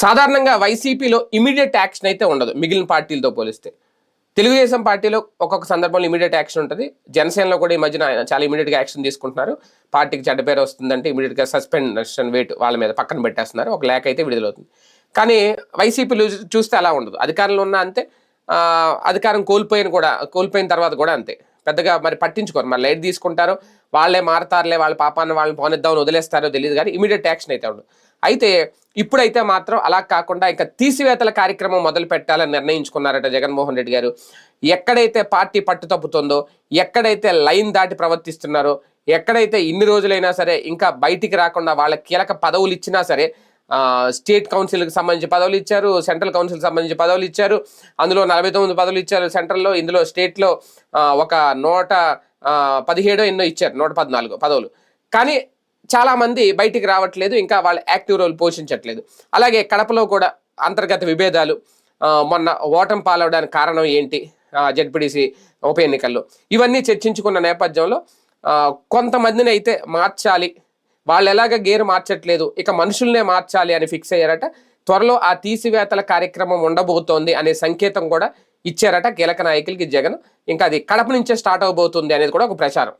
సాధారణంగా వైసీపీలో immediate action అయితే ఉండదు మిగిలిన పార్టీలతో పోలిస్తే. తెలుగుదేశం పార్టీలో ఒక్కొక్క సందర్భంలో ఇమీడియట్ యాక్షన్ ఉంటుంది. జనసేనలో కూడా ఈ మధ్యన ఆయన చాలా ఇమీడియట్గా యాక్షన్ తీసుకుంటున్నారు. పార్టీకి చెడ్డ పేరు వస్తుందంటే ఇమీడియట్గా సస్పెన్షన్ వెయిట్ వాళ్ళ మీద పక్కన పెట్టేస్తున్నారు. ఒక లేఖ అయితే విడుదలవుతుంది. కానీ వైసీపీలు చూస్తే అలా ఉండదు. అధికారంలో ఉన్న అంతే. అధికారం కోల్పోయిన కూడా కోల్పోయిన తర్వాత కూడా అంతే. పెద్దగా మరి పట్టించుకోరు. మరి లైట్ తీసుకుంటారు. వాళ్ళే మారతారులే వాళ్ళ పాపాన్ని వాళ్ళని పోనిద్దామని వదిలేస్తారో తెలియదు కానీ ఇమీడియట్ యాక్షన్ అయితే ఉండదు. అయితే ఇప్పుడైతే మాత్రం అలా కాకుండా ఇంకా తీసివేతల కార్యక్రమం మొదలు పెట్టాలని నిర్ణయించుకున్నారట జగన్మోహన్ రెడ్డి గారు. ఎక్కడైతే పార్టీ పట్టు తప్పుతుందో ఎక్కడైతే లైన్ దాటి ప్రవర్తిస్తున్నారో ఎక్కడైతే ఇన్ని రోజులైనా సరే ఇంకా బయటికి రాకుండా వాళ్ళ కీలక పదవులు ఇచ్చినా సరే స్టేట్ కౌన్సిల్కి సంబంధించి పదవులు ఇచ్చారు సెంట్రల్ కౌన్సిల్కి సంబంధించి పదవులు ఇచ్చారు అందులో నలభై తొమ్మిది పదవులు ఇచ్చారు సెంట్రల్లో ఇందులో స్టేట్లో ఒక నూట పదిహేడో ఎన్నో ఇచ్చారు నూట పద్నాలుగు పదవులు. కానీ చాలా మంది బయటికి రావట్లేదు ఇంకా వాళ్ళు యాక్టివ్ రోల్ పోషించట్లేదు. అలాగే కడపలో కూడా అంతర్గత విభేదాలు మొన్న ఓటం పాలవడానికి కారణం ఏంటి జడ్పీడీసీ ఉప ఎన్నికల్లో. ఇవన్నీ చర్చించుకున్న నేపథ్యంలో కొంతమందిని అయితే మార్చాలి. వాళ్ళు ఎలాగ గేరు మార్చట్లేదు ఇక మనుషుల్నే మార్చాలి అని ఫిక్స్ అయ్యారట. త్వరలో ఆ తీసివేతల కార్యక్రమం ఉండబోతోంది అనే సంకేతం కూడా ఇచ్చారట కీలక నాయకులకి జగన్. ఇంకా అది కడప నుంచే స్టార్ట్ అవబోతుంది అనేది కూడా ఒక ప్రచారం.